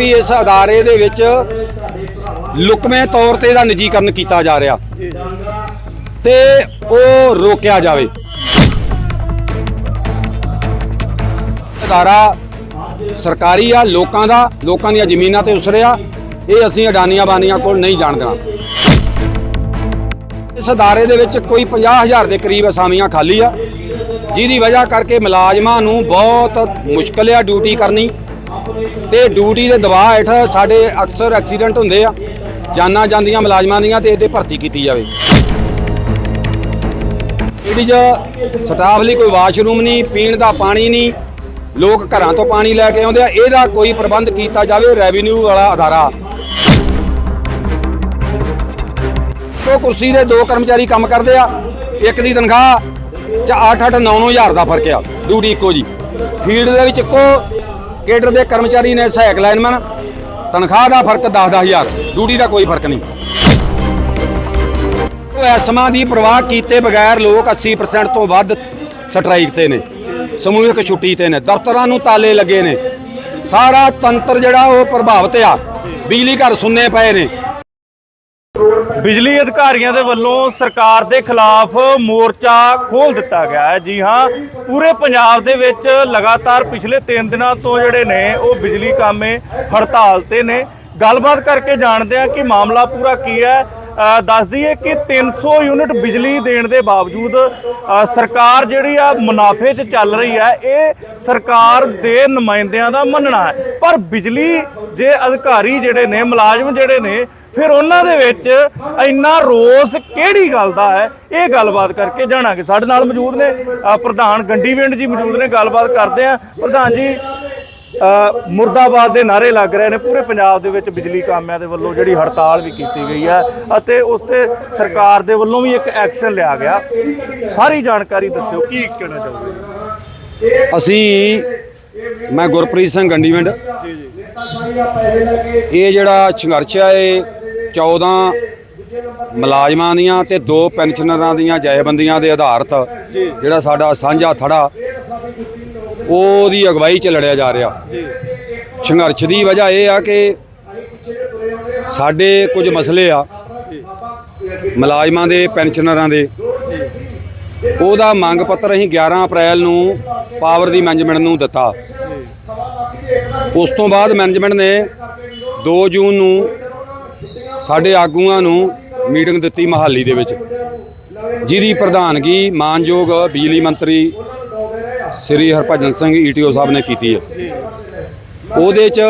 ਵੀ ਇਸ ਅਦਾਰੇ ਦੇ ਵਿੱਚ ਲੁਕਵੇਂ ਤੌਰ ਤੇ ਇਹਦਾ ਨਿੱਜੀਕਰਨ ਕੀਤਾ ਜਾ ਰਿਹਾ ਤੇ ਉਹ ਰੋਕਿਆ ਜਾਵੇ। ਅਦਾਰਾ ਸਰਕਾਰੀ ਆ, ਲੋਕਾਂ ਦਾ, ਲੋਕਾਂ ਦੀਆਂ ਜ਼ਮੀਨਾਂ ਤੇ ਉਸਰਿਆ, ਇਹ ਅਸੀਂ ਅਡਾਨੀਆਂ ਬਾਨੀਆਂ ਕੋਲ ਨਹੀਂ ਜਾਣ ਦੇਣਾ। ਇਸ ਅਦਾਰੇ ਦੇ ਵਿੱਚ ਕੋਈ 50000 ਦੇ ਕਰੀਬ ਅਸਾਮੀਆਂ ਖਾਲੀ ਆ, ਜਿਹਦੀ ਵਜ੍ਹਾ ਕਰਕੇ ਮੁਲਾਜ਼ਮਾਂ ਨੂੰ ਬਹੁਤ ਮੁਸ਼ਕਲ ਆ ਡਿਊਟੀ ਕਰਨੀ। ਤੇ ਡਿਊਟੀ ਦੇ ਦਬਾਅ ਹੇਠ ਸਾਡੇ ਅਕਸਰ ਐਕਸੀਡੈਂਟ ਹੁੰਦੇ ਆ, ਜਾਨਾਂ ਜਾਂਦੀਆਂ ਮੁਲਾਜ਼ਮਾਂ ਦੀਆਂ ਤੇ ਇਹਦੇ ਭਰਤੀ ਕੀਤੀ ਜਾਵੇ। ਇਹਦੀ ਚ ਸਟਾਫ ਲਈ ਕੋਈ ਵਾਸ਼ਰੂਮ ਨਹੀਂ, ਪੀਣ ਦਾ ਪਾਣੀ ਨਹੀਂ, ਲੋਕ ਘਰਾਂ ਤੋਂ ਪਾਣੀ ਲੈ ਕੇ ਆਉਂਦੇ ਆ, ਇਹਦਾ ਕੋਈ ਪ੍ਰਬੰਧ ਕੀਤਾ ਜਾਵੇ ਰੈਵਨਿਊ ਵਾਲਾ ਅਦਾਰਾ। ਉਹ ਕੁਰਸੀ ਦੇ ਦੋ ਕਰਮਚਾਰੀ ਕੰਮ ਕਰਦੇ ਆ, ਇੱਕ ਦੀ ਤਨਖਾਹ ਚ 8-8 9-9 ਹਜ਼ਾਰ ਦਾ ਫ਼ਰਕ ਆ, ਡਿਊਟੀ ਇੱਕੋ ਜੀ। ਫੀਲਡ ਦੇ ਵਿੱਚ ਇੱਕੋ ਕੇਡਰ ਦੇ ਕਰਮਚਾਰੀ ਨੇ ਸਹਾਇਕ ਲਾਈਨਮੈਨ ਤਨਖਾਹ ਦਾ ਫ਼ਰਕ 10-10 ਹਜ਼ਾਰ, ਡਿਊਟੀ ਦਾ ਕੋਈ ਫ਼ਰਕ ਨਹੀਂ। ਉਹ ਐਸਮਾਂ ਦੀ ਪ੍ਰਵਾਹ ਕੀਤੇ ਬਗੈਰ ਲੋਕ 80% ਤੋਂ ਵੱਧ ਸਟ੍ਰਾਈਕ ਤੇ ਨੇ, ਸਮੂਹਿਕ ਛੁੱਟੀ ਤੇ ਨੇ, ਦਫ਼ਤਰਾਂ ਨੂੰ ਤਾਲੇ ਲੱਗੇ ਨੇ। ਸਾਰਾ ਤੰਤਰ ਜਿਹੜਾ ਉਹ ਪ੍ਰਭਾਵਿਤ ਆ, ਬਿਜਲੀ ਘਰ ਸੁੰਨੇ ਪਏ ਨੇ। ਬਿਜਲੀ ਅਧਿਕਾਰੀਆਂ ਦੇ ਵੱਲੋਂ ਸਰਕਾਰ ਦੇ ਖਿਲਾਫ ਮੋਰਚਾ ਖੋਲ ਦਿੱਤਾ ਗਿਆ ਹੈ। ਜੀ ਹਾਂ ਪੂਰੇ ਪੰਜਾਬ ਦੇ ਵਿੱਚ ਲਗਾਤਾਰ ਪਿਛਲੇ 3 ਦਿਨਾਂ ਤੋਂ ਜਿਹੜੇ ਨੇ ਉਹ ਬਿਜਲੀ ਕਾਮੇ ਹੜਤਾਲ ਤੇ ਨੇ। ਗੱਲਬਾਤ ਕਰਕੇ ਜਾਣਦੇ ਆ ਕਿ ਮਾਮਲਾ ਪੂਰਾ ਕੀ ਹੈ। ਅ, ਦੱਸ ਦਈਏ ਕਿ 300 ਯੂਨਿਟ ਬਿਜਲੀ ਦੇਣ ਦੇ ਬਾਵਜੂਦ ਸਰਕਾਰ ਜਿਹੜੀ ਆ ਮੁਨਾਫੇ 'ਚ ਚੱਲ ਰਹੀ ਹੈ ਇਹ ਸਰਕਾਰ ਦੇ ਨੁਮਾਇੰਦਿਆਂ ਦਾ ਮੰਨਣਾ ਹੈ। ਪਰ ਬਿਜਲੀ ਦੇ ਅਧਿਕਾਰੀ ਜਿਹੜੇ ਨੇ ਮੁਲਾਜ਼ਮ ਜਿਹੜੇ ਨੇ ਫਿਰ ਉਹਨਾਂ ਦੇ ਵਿੱਚ ਇੰਨਾ ਰੋਸ ਕਿਹੜੀ ਗੱਲ ਦਾ ਹੈ? ਇਹ ਗੱਲਬਾਤ ਕਰਕੇ ਜਾਣਾਂਗੇ ਸਾਡੇ ਨਾਲ ਮੌਜੂਦ ਨੇ ਪ੍ਰਧਾਨ ਗੰਡੀਵਿੰਡ ਜੀ ਮੌਜੂਦ ਨੇ ਗੱਲਬਾਤ ਕਰਦੇ ਆ ਪ੍ਰਧਾਨ ਜੀ ਮੁਰਦਾਬਾਦ ਦੇ ਨਾਰੇ ਲੱਗ ਰਹੇ ਨੇ ਪੂਰੇ ਪੰਜਾਬ ਦੇ ਵਿੱਚ ਬਿਜਲੀ ਕਾਮਿਆਂ ਦੇ ਵੱਲੋਂ ਜਿਹੜੀ ਹੜਤਾਲ ਵੀ ਕੀਤੀ ਗਈ ਹੈ ਅਤੇ ਉਸ ਤੇ ਸਰਕਾਰ ਦੇ ਵੱਲੋਂ ਵੀ ਇੱਕ ਐਕਸ਼ਨ ਲਿਆ ਗਿਆ। ਸਾਰੀ ਜਾਣਕਾਰੀ ਦੱਸਿਓ ਕੀ ਕਹਿਣਾ ਚਾਹੋਗੇ? ਅਸੀਂ ਮੈਂ ਗੁਰਪ੍ਰੀਤ ਸਿੰਘ ਗੰਡੀਵਿੰਡ ਇਹ ਜਿਹੜਾ ਸੰਘਰਸ਼ ਆ ਇਹ 14 ਮੁਲਾਜ਼ਮਾਂ ਦੀਆਂ ਤੇ ਦੋ ਪੈਨਸ਼ਨਰਾਂ ਦੀਆਂ ਜਥੇਬੰਦੀਆਂ ਦੇ ਆਧਾਰਿਤ ਜਿਹੜਾ ਸਾਡਾ ਸਾਂਝਾ ਥੜਾ ਉਹਦੀ ਅਗਵਾਈ 'ਚ ਲੜਿਆ ਜਾ ਰਿਹਾ। ਸੰਘਰਸ਼ ਦੀ ਵਜ੍ਹਾ ਇਹ ਆ ਕਿ ਸਾਡੇ ਕੁਝ ਮਸਲੇ ਆ ਮੁਲਾਜ਼ਮਾਂ ਦੇ ਪੈਨਸ਼ਨਰਾਂ ਦੇ। ਉਹਦਾ ਮੰਗ ਪੱਤਰ ਅਸੀਂ 11 ਅਪ੍ਰੈਲ ਨੂੰ ਪਾਵਰ ਦੀ ਮੈਨੇਜਮੈਂਟ ਨੂੰ ਦਿੱਤਾ। ਉਸ ਤੋਂ ਬਾਅਦ ਮੈਨੇਜਮੈਂਟ ਨੇ 2 ਜੂਨ ਨੂੰ ਸਾਡੇ ਆਗੂਆਂ ਨੂੰ ਮੀਟਿੰਗ ਦਿੱਤੀ ਮਹਾਲੀ ਦੇ ਵਿੱਚ। ਜਿਹਦੀ ਪ੍ਰਧਾਨਗੀ ਮਾਨਯੋਗ ਬਿਜਲੀ ਮੰਤਰੀ ਸ੍ਰੀ ਹਰਭਜਨ ਸਿੰਘ ਈਟੀਓ ਸਾਹਿਬ ਨੇ ਕੀਤੀ ਹੈ। ਉਹਦੇ 'ਚ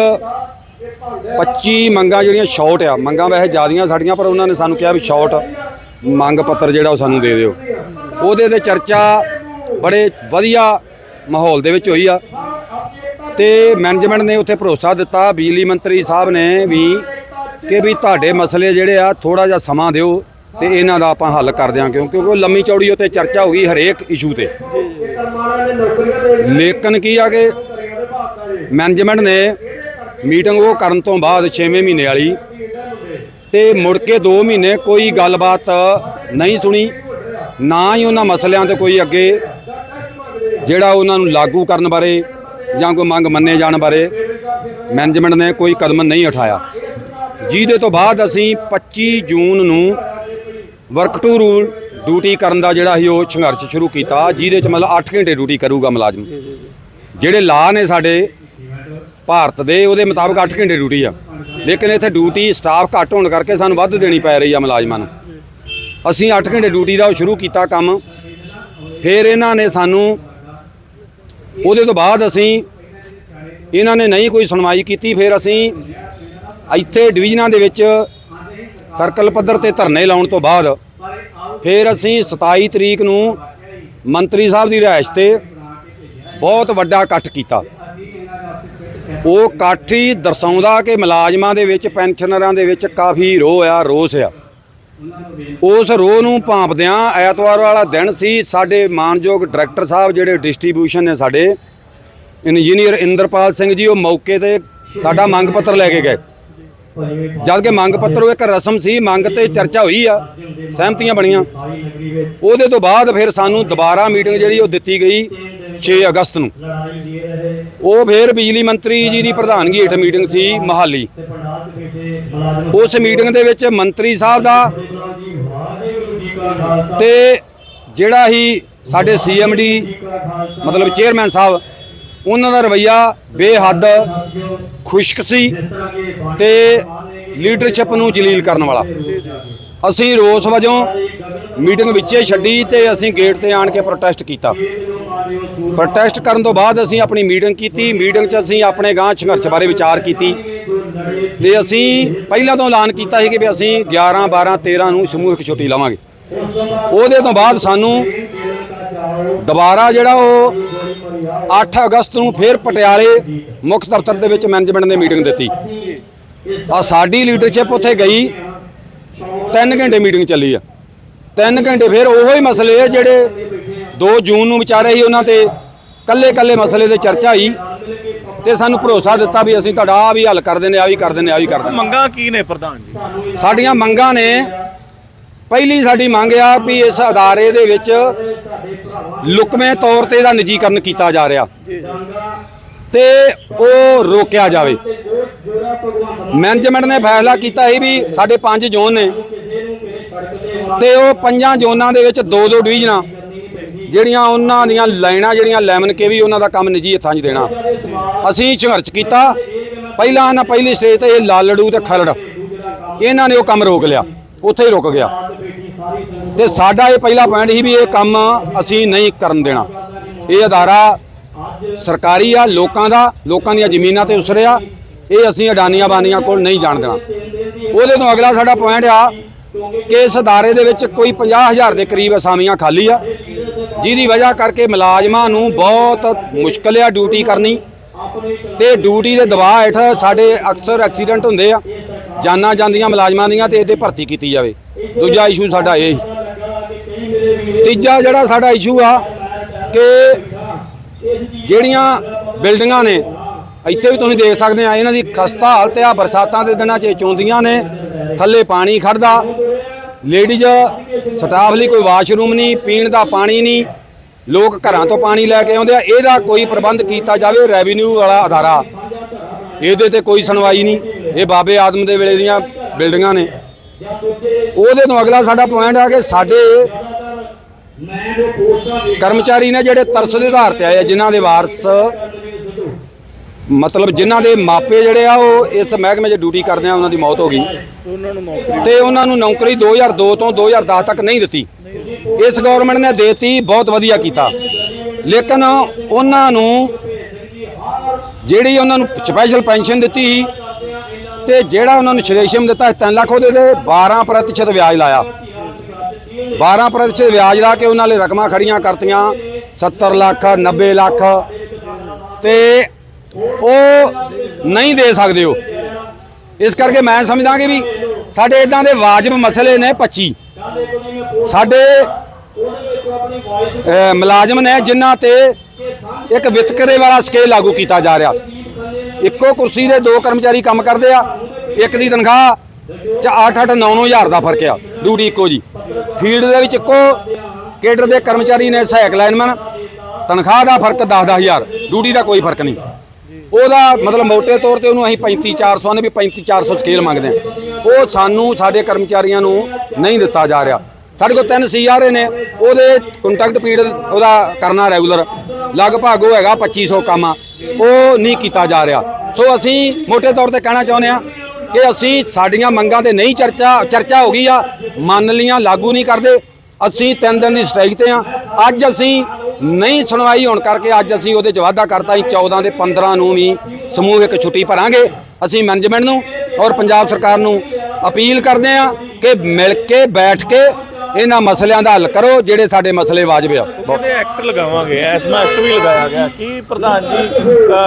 25 ਮੰਗਾਂ ਜਿਹੜੀਆਂ ਸ਼ਾਰਟ ਆ, ਮੰਗਾਂ ਵੈਸੇ ਜ਼ਿਆਦੀਆਂ ਸਾਡੀਆਂ, ਪਰ ਉਹਨਾਂ ਨੇ ਸਾਨੂੰ ਕਿਹਾ ਵੀ ਸ਼ਾਰਟ ਮੰਗ ਪੱਤਰ ਜਿਹੜਾ ਉਹ ਸਾਨੂੰ ਦੇ ਦਿਓ। ਉਹਦੇ ਤੇ ਚਰਚਾ ਬੜੇ ਵਧੀਆ ਮਾਹੌਲ ਦੇ ਵਿੱਚ ਹੋਈ ਆ। ਤੇ ਮੈਨੇਜਮੈਂਟ ਨੇ ਉੱਥੇ ਭਰੋਸਾ ਦਿੱਤਾ, ਬਿਜਲੀ ਮੰਤਰੀ ਸਾਹਿਬ ਨੇ ਵੀ ਕਿ ਵੀ ਤੁਹਾਡੇ ਮਸਲੇ ਜਿਹੜੇ ਆ ਥੋੜਾ ਜਿਹਾ ਸਮਾਂ ਦਿਓ ਤੇ ਇਹਨਾਂ ਦਾ ਆਪਾਂ ਹੱਲ ਕਰ ਦਿਆਂਗੇ ਕਿਉਂਕਿ ਉਹ ਲੰਮੀ ਚੌੜੀ ਉੱਤੇ ਚਰਚਾ ਹੋ ਗਈ ਹਰੇਕ ਇਸ਼ੂ ਤੇ। ਲੇਕਿਨ ਕੀ ਆ ਕਿ ਮੈਨੇਜਮੈਂਟ ਨੇ ਮੀਟਿੰਗ ਉਹ ਕਰਨ ਤੋਂ ਬਾਅਦ 6ਵੇਂ ਮਹੀਨੇ ਵਾਲੀ ਤੇ ਮੁੜ ਕੇ 2 ਮਹੀਨੇ ਕੋਈ ਗੱਲਬਾਤ ਨਹੀਂ ਸੁਣੀ, ਨਾ ਹੀ ਉਹਨਾਂ ਮਸਲਿਆਂ ਤੇ ਕੋਈ ਅੱਗੇ ਜਿਹੜਾ ਉਹਨਾਂ ਨੂੰ ਲਾਗੂ ਕਰਨ ਬਾਰੇ ਜਾਂ ਕੋਈ ਮੰਗ ਮੰਨੇ ਜਾਣ ਬਾਰੇ ਮੈਨੇਜਮੈਂਟ ਨੇ ਕੋਈ ਕਦਮ ਨਹੀਂ ਉਠਾਇਆ। ਜਿਹਦੇ ਤੋਂ ਬਾਅਦ ਅਸੀਂ 25 ਜੂਨ ਨੂੰ ਵਰਕ ਟੂ ਰੂਲ ਡਿਊਟੀ ਕਰਨ ਦਾ ਜਿਹੜਾ ਸੀ ਉਹ ਸੰਘਰਸ਼ ਸ਼ੁਰੂ ਕੀਤਾ, ਜਿਹਦੇ ਚ ਮਤਲਬ 8 ਘੰਟੇ ਡਿਊਟੀ ਕਰੂਗਾ ਮੁਲਾਜ਼ਮ। ਜਿਹੜੇ ਲਾ ਨੇ ਸਾਡੇ ਭਾਰਤ ਦੇ, ਉਹਦੇ ਮੁਤਾਬਕ 8 ਘੰਟੇ ਡਿਊਟੀ ਆ। ਲੇਕਿਨ ਇੱਥੇ ਡਿਊਟੀ ਸਟਾਫ ਘੱਟ ਹੋਣ ਕਰਕੇ ਸਾਨੂੰ ਵੱਧ ਦੇਣੀ ਪੈ ਰਹੀ ਆ ਮੁਲਾਜ਼ਮਾਂ ਨੂੰ। ਅਸੀਂ 8 ਘੰਟੇ ਡਿਊਟੀ ਦਾ ਉਹ ਸ਼ੁਰੂ ਕੀਤਾ ਕੰਮ। ਫਿਰ ਇਹਨਾਂ ਨੇ ਸਾਨੂੰ, ਉਹਦੇ ਤੋਂ ਬਾਅਦ ਅਸੀਂ, ਇਹਨਾਂ ਨੇ ਨਹੀਂ ਕੋਈ ਸੁਣਵਾਈ ਕੀਤੀ, ਫਿਰ ਅਸੀਂ ਇੱਥੇ ਡਿਵੀਜ਼ਨਾਂ ਦੇ ਵਿੱਚ ਸਰਕਲ ਪੱਧਰ ਤੇ ਧਰਨੇ ਲਾਉਣ ਤੋਂ ਬਾਅਦ ਫਿਰ ਅਸੀਂ 27 ਤਰੀਕ ਨੂੰ ਮੰਤਰੀ ਸਾਹਿਬ ਦੀ ਰਿਹਾਇਸ਼ ਤੇ ਬਹੁਤ ਵੱਡਾ ਇਕੱਠ ਕੀਤਾ। ਉਹ ਇਕੱਠ ਹੀ ਦਰਸਾਉਂਦਾ ਕਿ ਮੁਲਾਜ਼ਮਾਂ ਦੇ ਵਿੱਚ, ਪੈਨਸ਼ਨਰਾਂ ਦੇ ਵਿੱਚ ਕਾਫੀ ਰੋਹ ਆ, ਰੋਸ ਆ। ਉਸ ਰੋਹ ਨੂੰ ਭਾਂਪਦਿਆਂ ਐਤਵਾਰ ਵਾਲਾ ਦਿਨ ਸੀ, ਸਾਡੇ ਮਾਨਯੋਗ ਡਾਇਰੈਕਟਰ ਸਾਹਿਬ ਜਿਹੜੇ ਡਿਸਟ੍ਰੀਬਿਊਸ਼ਨ ਨੇ ਸਾਡੇ, ਇੰਜੀਨੀਅਰ ਇੰਦਰਪਾਲ ਸਿੰਘ ਜੀ, ਉਹ ਮੌਕੇ ਤੇ ਸਾਡਾ ਮੰਗ ਪੱਤਰ ਲੈ ਕੇ ਗਏ। ਜਦ ਕਿ ਮੰਗ ਪੱਤਰ ਉਹ ਇੱਕ ਰਸਮ ਸੀ, ਮੰਗ ਤੇ ਚਰਚਾ ਹੋਈ ਆ, ਸਹਿਮਤੀਆਂ ਬਣੀਆਂ। ਉਹਦੇ ਤੋਂ ਬਾਅਦ ਫਿਰ ਸਾਨੂੰ ਦੁਬਾਰਾ ਮੀਟਿੰਗ ਜਿਹੜੀ ਉਹ ਦਿੱਤੀ ਗਈ 6 ਅਗਸਤ ਨੂੰ। ਉਹ ਫਿਰ ਬਿਜਲੀ ਮੰਤਰੀ ਜੀ ਦੀ ਪ੍ਰਧਾਨਗੀ ਹੇਠ ਮੀਟਿੰਗ ਸੀ ਮਹਾਲੀ। ਉਸ ਮੀਟਿੰਗ ਦੇ ਵਿੱਚ ਮੰਤਰੀ ਸਾਹਿਬ ਦਾ ਤੇ ਜਿਹੜਾ ਹੀ ਸਾਡੇ ਸੀਐਮਡੀ, ਮਤਲਬ ਚੇਅਰਮੈਨ ਸਾਹਿਬ ਉਹਨਾਂ ਦਾ ਰਵਈਆ ਬੇਹੱਦ ਖੁਸ਼ਕ ਸੀ ਤੇ ਲੀਡਰਸ਼ਿਪ ਨੂੰ ਜਲੀਲ ਕਰਨ ਵਾਲਾ। ਅਸੀਂ ਰੋਸ ਵਜੋਂ ਮੀਟਿੰਗ ਵਿੱਚੇ ਛੱਡੀ ਤੇ ਅਸੀਂ ਗੇਟ ਤੇ ਆਣ ਕੇ ਪ੍ਰੋਟੈਸਟ ਕੀਤਾ। ਪ੍ਰੋਟੈਸਟ ਕਰਨ ਤੋਂ ਬਾਅਦ ਅਸੀਂ ਆਪਣੀ ਮੀਟਿੰਗ ਕੀਤੀ। ਮੀਟਿੰਗ 'ਚ ਅਸੀਂ ਆਪਣੇ ਗਾਂ ਸੰਘਰਸ਼ ਬਾਰੇ ਵਿਚਾਰ ਕੀਤੀ। ਤੇ ਅਸੀਂ ਪਹਿਲਾਂ ਤੋਂ ਐਲਾਨ ਕੀਤਾ ਸੀ ਕਿ ਵੀ ਅਸੀਂ 11 12 13 ਨੂੰ ਸਮੂਹਿਕ ਛੁੱਟੀ ਲਵਾਂਗੇ। ਉਹਦੇ ਤੋਂ ਬਾਅਦ ਸਾਨੂੰ ਦੁਬਾਰਾ ਜਿਹੜਾ ਉਹ 8 ਅਗਸਤ ਨੂੰ ਫਿਰ ਪਟਿਆਲੇ ਮੁੱਖ ਦਫ਼ਤਰ ਦੇ ਵਿੱਚ ਮੈਨੇਜਮੈਂਟ ਨੇ ਮੀਟਿੰਗ ਦਿੱਤੀ। ਆ ਸਾਡੀ ਲੀਡਰਸ਼ਿਪ ਉੱਥੇ ਗਈ 3 ਘੰਟੇ ਮੀਟਿੰਗ ਚੱਲੀ ਆ। 3 ਘੰਟੇ ਫਿਰ ਉਹੋ ਹੀ ਮਸਲੇ ਆ ਜਿਹੜੇ 2 ਜੂਨ ਨੂੰ ਵਿਚਾਰੇ ਸੀ ਉਹਨਾਂ ਤੇ ਕੱਲੇ ਕੱਲੇ ਮਸਲੇ ਤੇ ਚਰਚਾ ਹੋਈ ਤੇ ਸਾਨੂੰ ਭਰੋਸਾ ਦਿੱਤਾ ਵੀ ਅਸੀਂ ਤੁਹਾਡਾ ਆ ਵੀ ਹੱਲ ਕਰ ਦਿੰਦੇ ਆ ਵੀ ਕਰ ਦਿੰਦੇ ਆ ਵੀ ਕਰ ਦਿੰਦੇ। ਮੰਗਾਂ ਕੀ ਨੇ ਪ੍ਰਧਾਨ ਜੀ? ਸਾਡੀਆਂ ਮੰਗਾਂ ਨੇ ਪਹਿਲੀ ਸਾਡੀ ਮੰਗ ਆ ਵੀ ਇਸ ਅਦਾਰੇ ਦੇ ਵਿੱਚ ਲੁਕਵੇਂ ਤੌਰ ਤੇ ਇਹਦਾ ਨਿੱਜੀਕਰਨ ਕੀਤਾ ਜਾ ਰਿਹਾ। ਤੇ ਉਹ ਰੋਕਿਆ ਜਾਵੇ। ਮੈਨੇਜਮੈਂਟ ਨੇ ਫੈਸਲਾ ਕੀਤਾ ਸੀ ਵੀ ਸਾਡੇ ਪੰਜ ਜ਼ੋਨ ਨੇ। ਤੇ ਉਹ ਪੰਜਾਂ ਜ਼ੋਨਾਂ ਦੇ ਵਿੱਚ ਦੋ ਦੋ ਡਿਵੀਜ਼ਨਾਂ ਜਿਹੜੀਆਂ ਉਹਨਾਂ ਦੀਆਂ ਲਾਈਨਾਂ, ਜਿਹੜੀਆਂ ਲੈਮਨ ਕੇ ਵੀ ਉਹਨਾਂ ਦਾ ਕੰਮ ਨਿੱਜੀ ਹੱਥਾਂ 'ਚ ਦੇਣਾ। ਅਸੀਂ ਸੰਘਰਸ਼ ਕੀਤਾ। ਪਹਿਲਾਂ ਨਾ ਪਹਿਲੀ ਸਟੇਜ ਤੇ ਇਹ ਲਾਲੜੂ ਤੇ ਖਲੜ ਇਹਨਾਂ ਨੇ ਉਹ ਕੰਮ ਰੋਕ ਲਿਆ। ਉੱਥੇ ਹੀ ਰੁਕ ਗਿਆ। ਤੇ ਸਾਡਾ ਇਹ ਪਹਿਲਾ ਪੁਆਇੰਟ ਸੀ ਵੀ ਇਹ ਕੰਮ ਅਸੀਂ ਨਹੀਂ ਕਰਨ ਦੇਣਾ। ਇਹ ਅਦਾਰਾ ਸਰਕਾਰੀ ਆ, ਲੋਕਾਂ ਦਾ, ਲੋਕਾਂ ਦੀਆਂ ਜ਼ਮੀਨਾਂ ਤੇ ਉਸਰਿਆ, ਇਹ ਅਸੀਂ ਅਡਾਨੀਆਂ ਬਾਨੀਆਂ ਕੋਲ ਨਹੀਂ ਜਾਣ ਦੇਣਾ। ਉਹਦੇ ਤੋਂ ਅਗਲਾ ਸਾਡਾ ਪੁਆਇੰਟ ਆ ਕਿ ਇਸ ਅਦਾਰੇ ਦੇ ਵਿੱਚ ਕੋਈ 50000 ਦੇ ਕਰੀਬ ਅਸਾਮੀਆਂ ਖਾਲੀ ਆ, ਜਿਹਦੀ ਵਜ੍ਹਾ ਕਰਕੇ ਮੁਲਾਜ਼ਮਾਂ ਨੂੰ ਬਹੁਤ ਮੁਸ਼ਕਲ ਆ ਡਿਊਟੀ ਕਰਨੀ। ਤੇ ਡਿਊਟੀ ਦੇ ਦਬਾਅ ਹੇਠ ਸਾਡੇ ਅਕਸਰ ਐਕਸੀਡੈਂਟ ਹੁੰਦੇ ਆ ਜਾਨਾਂ ਜਾਂਦੀਆਂ ਮੁਲਾਜ਼ਮਾਂ ਦੀਆਂ ਤੇ ਇਹਦੇ ਭਰਤੀ ਕੀਤੀ ਜਾਵੇ। ਦੂਜਾ ਇਸ਼ੂ ਸਾਡਾ ਇਹ ਸੀ। ਤੀਜਾ ਜਿਹੜਾ ਸਾਡਾ ਇਸ਼ੂ ਆ ਕਿ ਜਿਹੜੀਆਂ ਬਿਲਡਿੰਗਾਂ ਨੇ, ਇੱਥੇ ਵੀ ਤੁਸੀਂ ਦੇਖ ਸਕਦੇ ਆ, ਇਹਨਾਂ ਦੀ ਖਸਤਾ ਹਾਲਤ ਆ, ਬਰਸਾਤਾਂ ਦੇ ਦਿਨਾਂ 'ਚ ਇਹ ਚੋਂਦੀਆਂ ਨੇ, ਥੱਲੇ ਪਾਣੀ ਖੜਦਾ ਲੇਡੀਜ਼ ਸਟਾਫ ਲਈ ਕੋਈ ਵਾਸ਼ਰੂਮ ਨਹੀਂ, ਪੀਣ ਦਾ ਪਾਣੀ ਨਹੀਂ, ਲੋਕ ਘਰਾਂ ਤੋਂ ਪਾਣੀ ਲੈ ਕੇ ਆਉਂਦੇ ਆ, ਇਹਦਾ ਕੋਈ ਪ੍ਰਬੰਧ ਕੀਤਾ ਜਾਵੇ ਰੈਵਨਿਊ ਵਾਲਾ ਅਦਾਰਾ। ਇਹਦੇ ਤੇ ਕੋਈ ਸੁਣਵਾਈ ਨਹੀਂ, ਇਹ ਬਾਬੇ ਆਦਮ ਦੇ ਵੇਲੇ ਦੀਆਂ ਬਿਲਡਿੰਗਾਂ ਨੇ। ਉਹਦੇ ਤੋਂ ਅਗਲਾ ਸਾਡਾ ਪੁਆਇੰਟ ਆ ਕਿ ਸਾਡੇ ਕਰਮਚਾਰੀ ਨੇ ਜਿਹੜੇ ਤਰਸ ਦੇ ਆਧਾਰ ਤੇ ਆਏ ਆ, ਜਿਨ੍ਹਾਂ ਦੇ ਵਾਰਸ, ਮਤਲਬ ਜਿਨ੍ਹਾਂ ਦੇ ਮਾਪੇ ਜਿਹੜੇ ਆ, ਉਹ ਇਸ ਮਹਿਕਮੇ 'ਚ ਡਿਊਟੀ ਕਰਦੇ ਆ, ਉਹਨਾਂ ਦੀ ਮੌਤ ਹੋ ਗਈ। ਉਹਨਾਂ ਨੂੰ ਨੌਕਰੀ ਤੇ ਉਹਨਾਂ ਨੂੰ ਨੌਕਰੀ 2002 ਤੋਂ 2010 ਤੱਕ ਨਹੀਂ ਦਿੱਤੀ। ਇਸ ਗਵਰਨਮੈਂਟ ਨੇ ਦੇਤੀ, ਬਹੁਤ ਵਧੀਆ ਕੀਤਾ। ਲੇਕਿਨ ਉਹਨਾਂ ਨੂੰ ਜਿਹੜੀ ਉਹਨਾਂ ਨੂੰ ਸਪੈਸ਼ਲ ਪੈਨਸ਼ਨ ਦਿੱਤੀ ਸੀ, ਤੇ ਜਿਹੜਾ ਉਹਨਾਂ ਨੂੰ ਸ਼੍ਰੇਸ਼ਮ ਦਿੱਤਾ 3 ਲੱਖ, ਉਹਦੇ ਤੇ 12% ਵਿਆਜ ਲਾਇਆ। 12% ਵਿਆਜ ਲਾ ਕੇ ਉਹਨਾਂ ਨੇ ਰਕਮਾਂ ਖੜੀਆਂ ਕਰਤੀਆਂ 70 ਲੱਖ 90 ਲੱਖ। ਤੇ ਉਹ ਨਹੀਂ ਦੇ ਸਕਦੇ ਉਹ। ਇਸ ਕਰਕੇ ਮੈਂ ਸਮਝਦਾ ਕਿ ਵੀ ਸਾਡੇ ਇਦਾਂ ਦੇ ਵਾਜਬ ਮਸਲੇ ਨੇ 25 ਸਾਡੇ ਮੁਲਾਜ਼ਮ ਨੇ ਜਿਨ੍ਹਾਂ ਤੇ ਇੱਕ ਵਿਤਕਰੇ ਵਾਲਾ ਸਕੇਲ ਲਾਗੂ ਕੀਤਾ ਜਾ ਰਿਹਾ। ਇੱਕੋ ਕੁਰਸੀ ਦੇ ਦੋ ਕਰਮਚਾਰੀ ਕੰਮ ਕਰਦੇ ਆ, ਇੱਕ ਦੀ ਤਨਖਾਹ ਚ 8-8 9-9000 ਦਾ ਫ਼ਰਕ ਆ, ਡਿਊਟੀ ਇੱਕੋ ਜੀ। ਫੀਲਡ ਦੇ ਵਿੱਚ ਇੱਕੋ, ਕੇਡਰ ਦੇ ਕਰਮਚਾਰੀ ਨੇ ਸਹਾਇਕ ਲਾਈਨਮੈਨ, ਤਨਖਾਹ ਦਾ ਫ਼ਰਕ 10-10000 ਡਿਊਟੀ ਦਾ ਕੋਈ ਫ਼ਰਕ ਨਹੀਂ। ਉਹਦਾ ਮਤਲਬ ਮੋਟੇ ਤੌਰ ਤੇ ਉਹਨੂੰ ਅਸੀਂ 35400 ਨੇ ਵੀ 35400 ਸਕੇਲ ਮੰਗਦੇ ਆ ਉਹ ਸਾਨੂੰ ਸਾਡੇ ਕਰਮਚਾਰੀਆਂ ਨੂੰ ਨਹੀਂ ਦਿੱਤਾ ਜਾ ਰਿਹਾ। ਸਾਡੇ ਕੋਲ ਤਿੰਨ ਸੀਆਰਏ ਨੇ, ਉਹਦੇ ਕੰਟੈਕਟ ਪੀਰੀਅਡ ਉਹਦਾ ਕਰਨਾ ਰੈਗੂਲਰ ਲਗਭਗ ਉਹ ਹੈਗਾ 2500 ਕੰਮ ਉਹ ਨਹੀਂ ਕੀਤਾ ਜਾ ਰਿਹਾ। ਸੋ ਅਸੀਂ ਮੋਟੇ ਤੌਰ ਤੇ ਕਹਿਣਾ ਚਾਹੁੰਦੇ ਆ ਕਿ ਅਸੀਂ ਸਾਡੀਆਂ ਮੰਗਾਂ ਤੇ ਨਹੀਂ ਚਰਚਾ ਚਰਚਾ ਹੋ ਗਈ ਆ, ਮੰਨ ਲੀਆਂ ਲਾਗੂ ਨਹੀਂ ਕਰਦੇ। ਅਸੀਂ ਤਿੰਨ ਦਿਨ ਦੀ ਸਟ੍ਰਾਈਕ ਤੇ ਆ। ਅੱਜ ਅਸੀਂ ਨਹੀਂ ਸੁਣਵਾਈ ਹੋਣ ਕਰਕੇ ਅੱਜ ਅਸੀਂ ਉਹਦੇ 'ਚ ਵਾਅਦਾ ਕਰਤਾ ਸੀ 14 ਦੇ 15 ਨੂੰ ਵੀ ਸਮੂਹਿਕ ਛੁੱਟੀ ਭਰਾਂਗੇ ਅਸੀਂ ਮੈਨੇਜਮੈਂਟ ਨੂੰ। ਔਰ ਪੰਜਾਬ ਸਰਕਾਰ ਨੂੰ ਅਪੀਲ ਕਰਦੇ ਆ ਕਿ ਮਿਲ ਕੇ, ਬੈਠ ਕੇ ਇਹਨਾਂ ਮਸਲਿਆਂ ਦਾ ਹੱਲ ਕਰੋ ਜਿਹੜੇ ਸਾਡੇ ਮਸਲੇ ਵਾਜਬ ਆ। ਕਹਿੰਦੇ ਐਕਟ ਲਗਾਵਾਂਗੇ ਐਸਮਾ ਐਕਟ ਵੀ ਲਗਾਇਆ ਗਿਆ। ਕੀ ਪ੍ਰਧਾਨ ਜੀ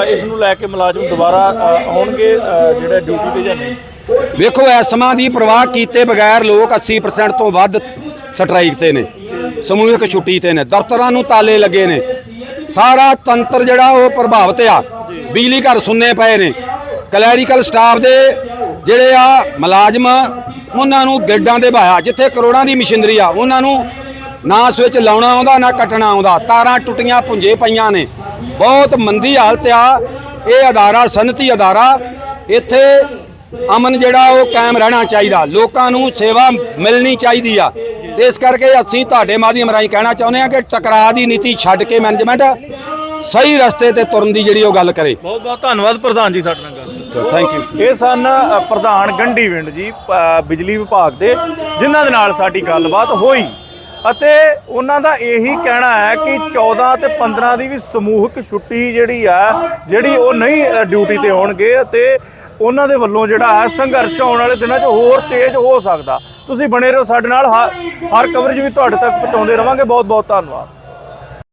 ਅ, ਇਸ ਨੂੰ ਲੈ ਕੇ ਮੁਲਾਜ਼ਮ ਦੁਬਾਰਾ ਅ, ਆਉਣਗੇ ਅ, ਜਿਹੜੇ ਡਿਊਟੀ ਤੇ ਜਾਂ ਨਹੀਂ? ਵੇਖੋ ਐਸਮਾਂ ਦੀ ਪ੍ਰਵਾਹ ਕੀਤੇ ਬਗੈਰ ਲੋਕ 80% ਤੋਂ ਵੱਧ ਸਟ੍ਰਾਈਕ ਤੇ ਨੇ। ਸਮੂਹਿਕ ਛੁੱਟੀ ਤੇ ਨੇ। ਦਫ਼ਤਰਾਂ ਨੂੰ ਤਾਲੇ ਲੱਗੇ ਨੇ। ਸਾਰਾ ਤੰਤਰ ਜਿਹੜਾ ਉਹ ਪ੍ਰਭਾਵਿਤ ਆ। ਬਿਜਲੀ ਘਰ ਸੁੰਨੇ ਪਏ ਨੇ। ਕਲੈਰੀਕਲ ਸਟਾਫ ਦੇ ਜਿਹੜੇ ਆ ਮੁਲਾਜ਼ਮ ਉਹਨਾਂ ਨੂੰ ਗੇਡਾਂ ਦੇ ਭਾਇਆ, ਜਿੱਥੇ ਕਰੋੜਾਂ ਦੀ ਮਸ਼ੀਨਰੀ ਆ, ਉਹਨਾਂ ਨੂੰ ਨਾ ਸਵਿਚ ਲਾਉਣਾ ਆਉਂਦਾ, ਨਾ ਕੱਟਣਾ ਆਉਂਦਾ। ਤਾਰਾਂ ਟੁੱਟੀਆਂ ਪੁੰਜੇ ਪਈਆਂ ਨੇ। ਬਹੁਤ ਮੰਦੀ ਹਾਲਤ ਆ। ਇਹ ਅਦਾਰਾ, ਸਨਅਤੀ ਅਦਾਰਾ, ਇੱਥੇ ਅਮਨ ਜਿਹੜਾ ਉਹ ਕਾਇਮ ਰਹਿਣਾ ਚਾਹੀਦਾ। ਲੋਕਾਂ ਨੂੰ ਸੇਵਾ ਮਿਲਣੀ ਚਾਹੀਦੀ ਆ। ਇਸ ਕਰਕੇ ਅਸੀਂ ਤੁਹਾਡੇ ਮਾਧਿਅਮ ਰਾਹੀਂ ਕਹਿਣਾ ਚਾਹੁੰਦੇ ਆ ਕਿ ਟਕਰਾਅ ਦੀ ਨੀਤੀ ਛੱਡ ਕੇ ਮੈਨੇਜਮੈਂਟ ਸਹੀ ਰਸਤੇ ਤੇ ਤੁਰਨ ਦੀ ਜਿਹੜੀ ਉਹ ਗੱਲ ਕਰੇ। ਬਹੁਤ ਬਹੁਤ ਧੰਨਵਾਦ ਪ੍ਰਧਾਨ ਜੀ ਸਾਡੇ ਨਾਲ ਥੈਂਕ ਯੂ ਇਹ ਸਨ ਅ, ਪ੍ਰਧਾਨ ਗੰਢੀ ਵਿੰਡ ਜੀ ਅ, ਬਿਜਲੀ ਵਿਭਾਗ ਦੇ ਜਿਨ੍ਹਾਂ ਦੇ ਨਾਲ ਸਾਡੀ ਗੱਲਬਾਤ ਹੋਈ। ਅਤੇ ਉਹਨਾਂ ਦਾ ਇਹੀ ਕਹਿਣਾ ਹੈ ਕਿ 14 ਤੇ 15 ਦੀ ਵੀ ਸਮੂਹਕ ਛੁੱਟੀ ਜਿਹੜੀ ਆ ਜਿਹੜੀ ਉਹ ਨਹੀਂ ਅ, ਡਿਊਟੀ ਤੇ ਹੋਣਗੇ ਅਤੇ ਉਹਨਾਂ ਦੇ ਵੱਲੋਂ ਜਿਹੜਾ ਹੈ ਸੰਘਰਸ਼ ਆਉਣ ਵਾਲੇ ਦਿਨਾਂ 'ਚ ਹੋਰ ਤੇਜ਼ ਹੋ ਸਕਦਾ। ਤੁਸੀਂ ਬਣੇ ਰਹੋ ਸਾਡੇ ਨਾਲ ਹਰ- ਹਰ ਕਵਰੇਜ ਵੀ ਤੁਹਾਡੇ ਤੱਕ ਪਹੁੰਚਾਉਂਦੇ ਰਵਾਂਗੇ। ਬਹੁਤ ਬਹੁਤ ਧੰਨਵਾਦ।